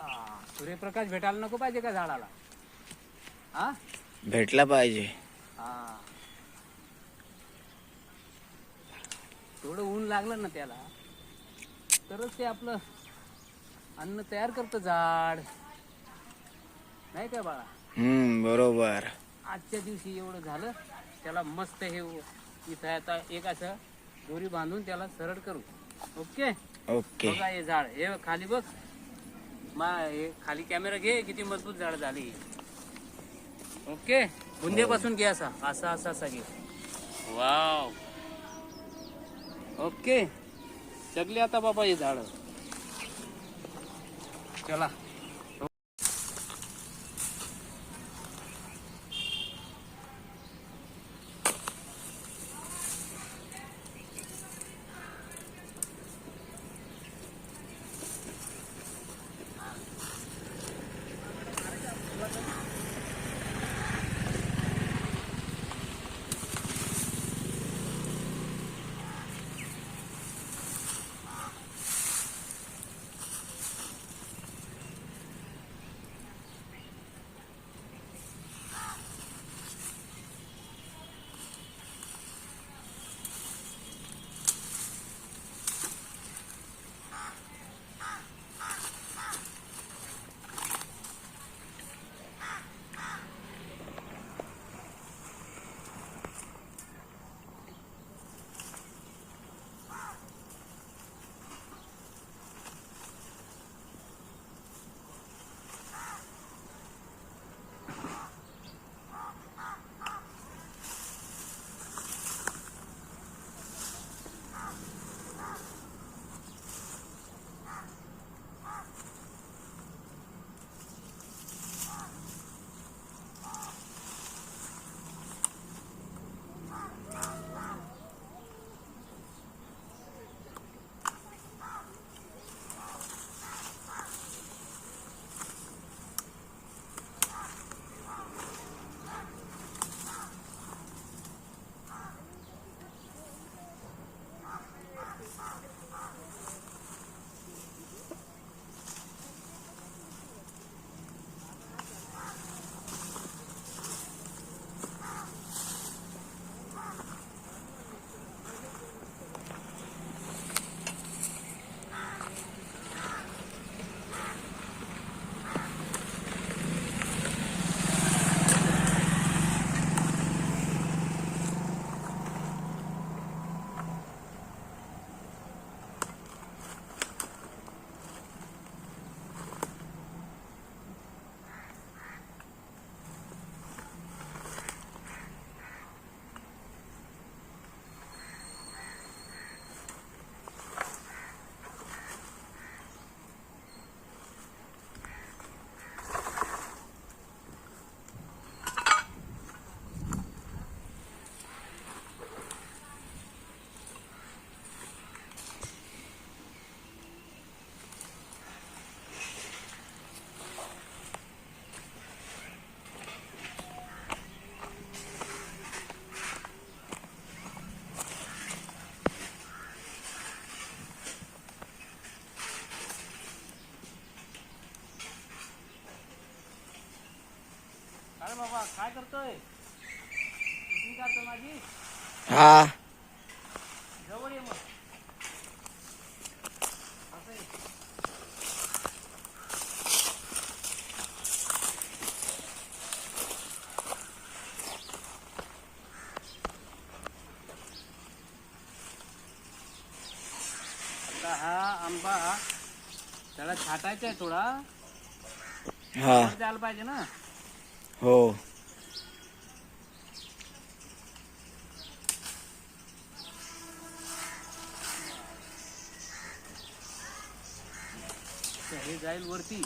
हा, सूर्यप्रकाश भेटायला नको पाहिजे का झाडाला? हा? भेटला पाहिजे. हा. थोडं ऊन लागलं ना त्याला तरच ते आपलं अन्न तयार करतं झाड. नाही काय बाळा? हम्म बरोबर. आजच्या दिवशी एवढं झालं त्याला मस्त हे इथं आता एक असं दोरी बांधून त्याला सरळ करू. ओके? ओके. बघा हे झाड. हे खाली बघ. मा हे खाली कॅमेरा घे किती मजबूत झाड झाली. ओके? बुंदेपासून घे असा. असा असा असा घे. वाव. ओके? जगले आता बाबा हे झाड. 行了。अरे बाबा काय करतोय? शूटिंग करतो माझी? हा. जवळ ये मग. असं आहे. आता हा आंबा त्याला छाटायचा आहे थोडा. हा. वर जायला पाहिजे ना. हो. हे जाईल वरती.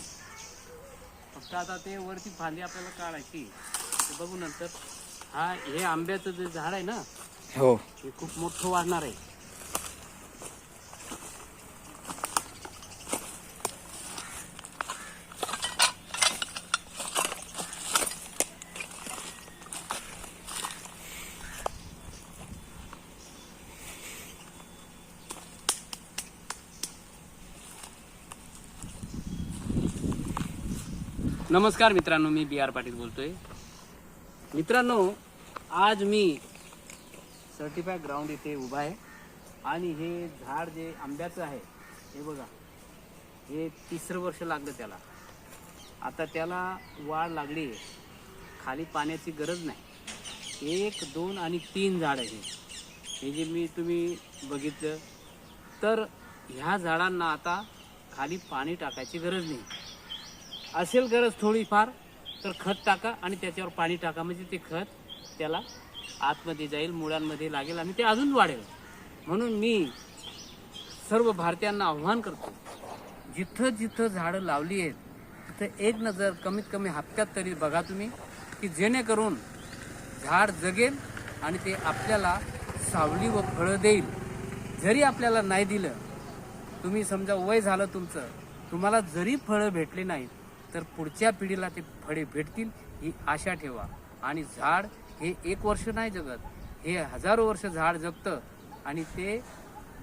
फक्त आता ते वरती फांदी आपल्याला काढायची. ते बघू नंतर. हा हे आंब्याचं जे झाड आहे ना हो. हे खूप मोठं वाढणार आहे. नमस्कार मित्रांनो मी बी आर पाटील बोलतोय. मित्रांनो आज मी सर्टिफाय ग्राउंड इथे उभा आहे. आणि हे झाड जे आंब्याचं आहे हे बघा हे तिसरं वर्ष लागलं त्याला. आता त्याला वाढ लागली आहे. खाली पाण्याची गरज नाही. एक दोन आणि तीन झाड आहे हे जे मी तुम्ही बघितलं. तर ह्या झाडांना आता खाली पाणी टाकायची गरज नाही. असेल गरज थोडीफार तर खत टाका आणि त्याच्यावर पाणी टाका. म्हणजे ते खत त्याला आतमध्ये जाईल मुळांमध्ये लागेल आणि ते अजून वाढेल. म्हणून मी सर्व भारतीयांना आव्हान करतो जिथं जिथं झाडं लावली आहेत तिथं एक नजर कमीत कमी हप्त्यात तरी बघा तुम्ही की जेणेकरून झाड जगेल आणि ते आपल्याला सावली व फळं देईल. जरी आपल्याला नाही दिलं तुम्ही समजा वय झालं तुमचं तुम्हाला जरी फळं भेटले नाहीत तर पुढच्या पिढीला ते फळे भेटतील ही आशा ठेवा. आणि झाड हे एक वर्ष नाही जगत हे हजारो वर्ष झाड जगतं आणि ते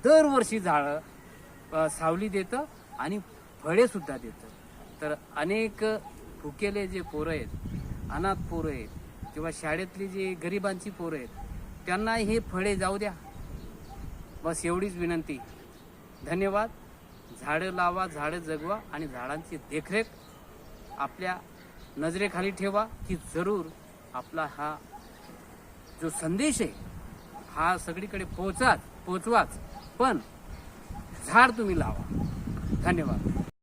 दरवर्षी झाडं सावली देतं आणि फळेसुद्धा देतं. तर अनेक भुकेले जे पोरं आहेत अनाथ पोरं आहेत किंवा शाळेतली जी गरिबांची पोरं आहेत त्यांना हे फळे जाऊ द्या. बस एवढीच विनंती. धन्यवाद. झाडं लावा झाडं जगवा आणि झाडांची देखरेख आपल्या नजरेखाली ठेवा की जरूर आपला हा जो संदेश आहे हा सगळीकडे पोहोचाच पोचवाच पण झाड तुम्ही लावा. धन्यवाद.